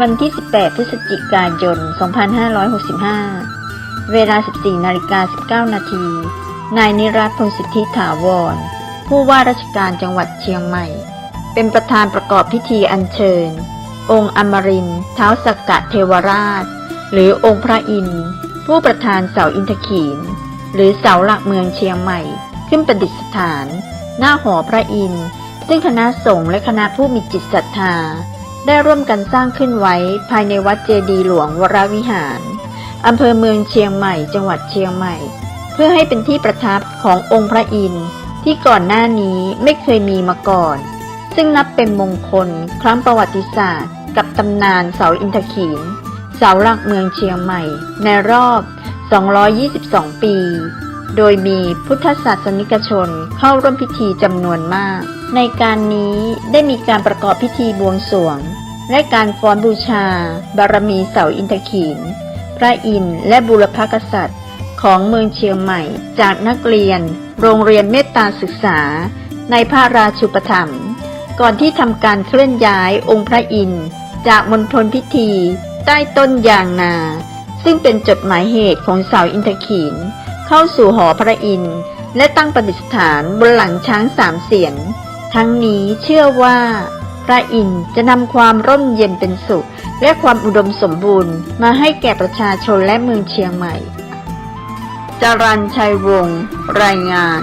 วันที่ 18 พฤศจิกายน 2565 เวลา 14นาฬิกา19 นาที นายนิรัตพงศิทธิถาวร ผู้ว่าราชการจังหวัดเชียงใหม่ เป็นประธานประกอบพิธีอัญเชิญ องค์อมรินเท้าสักกะเทวราช หรือองค์พระอินทร์ผู้ประธานเสาอินทขีน หรือเสาหลักเมืองเชียงใหม่ ขึ้นประดิษฐาน หน้าหอพระอินทร์ซึ่งคณะสงฆ์และคณะผู้มีจิตศรัทธา ได้ร่วมกันสร้างขึ้นไว้ภายในวัดเจดีหลวงวรวิหาร อำเภอเมืองเชียงใหม่ จังหวัดเชียงใหม่ เพื่อให้เป็นที่ประทับขององค์พระอินทร์ที่ก่อนหน้านี้ไม่เคยมีมาก่อน ซึ่งนับเป็นมงคลครั้งประวัติศาสตร์ กับตำนานเสาอินทขีน เสาหลักเมืองเชียงใหม่ ในรอบ 222 ปี โดยมีพุทธศาสนิกชนเข้าร่วมพิธีจำนวนมาก ในการนี้ได้มีการประกอบพิธีบวงสรวง และการฟ้อนบูชา บารมีเสาอินทขีน พระอินทร์และบุรพกษัตริย์ ของเมืองเชียงใหม่ จากนักเรียน โรงเรียนเมตตาศึกษา ในพระราชูปถัมก่อนที่ทำการเคลื่อนย้ายองค์พระอินทร์จากมณฑลพิธี ใต้ต้นยางนา ซึ่งเป็นจดหมายเหตุของเสาอินทขีน เข้าสู่หอพระอินทร์และตั้งประดิษฐานบนหลังช้างสามเสียน ทั้งนี้เชื่อว่า พระอินทร์จะนำความร่มเย็นเป็นสุข และความอุดมสมบูรณ์มาให้แก่ประชาชนและเมืองเชียงใหม่จรันชัยวงศ์รายงาน